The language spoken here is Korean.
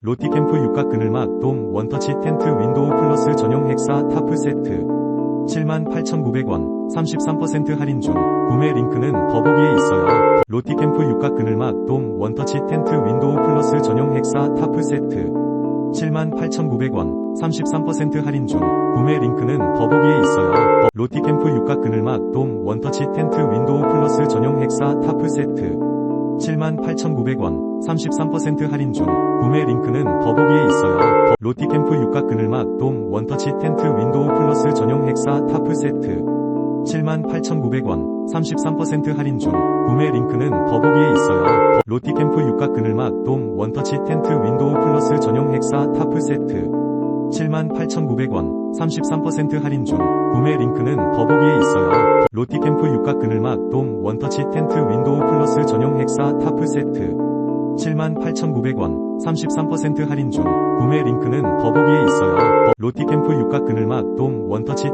로티캠프 육각 그늘막 돔 원터치 텐트 윈도우 플러스 전용 헥사 타프 세트. 78,900원 33% 할인 중. 구매 링크는 더보기에 있어요. 로티캠프 육각 그늘막 돔 원터치 텐트 윈도우 플러스 전용 헥사 타프 세트. 78,900원 33% 할인 중. 구매 링크는 더보기에 있어요. 로티캠프 육각 그늘막 돔 원터치 텐트 윈도우 플러스 전용 헥사 타프 세트 78,900원 33% 할인 중 구매 링크는 더보기에 있어요. 로티캠프 육각 그늘막 돔 원터치 텐트 윈도우 플러스 전용 헥사 타프 세트 78,900원 33% 할인 중 구매 링크는 더보기에 있어요. 로티캠프 육각 그늘막 돔 원터치 텐트 윈도우 플러스 전용 헥사 타프 세트 78,900원 33% 할인 중 구매 링크는 더보기에 있어요. 로티캠프 육각 그늘막 돔 원터치 텐트 윈도우 플러스 전용 헥사 타프 세트 78,900원 33% 할인 중 구매 링크는 더보기에 있어요. 로티캠프 육각 그늘막 돔 원터치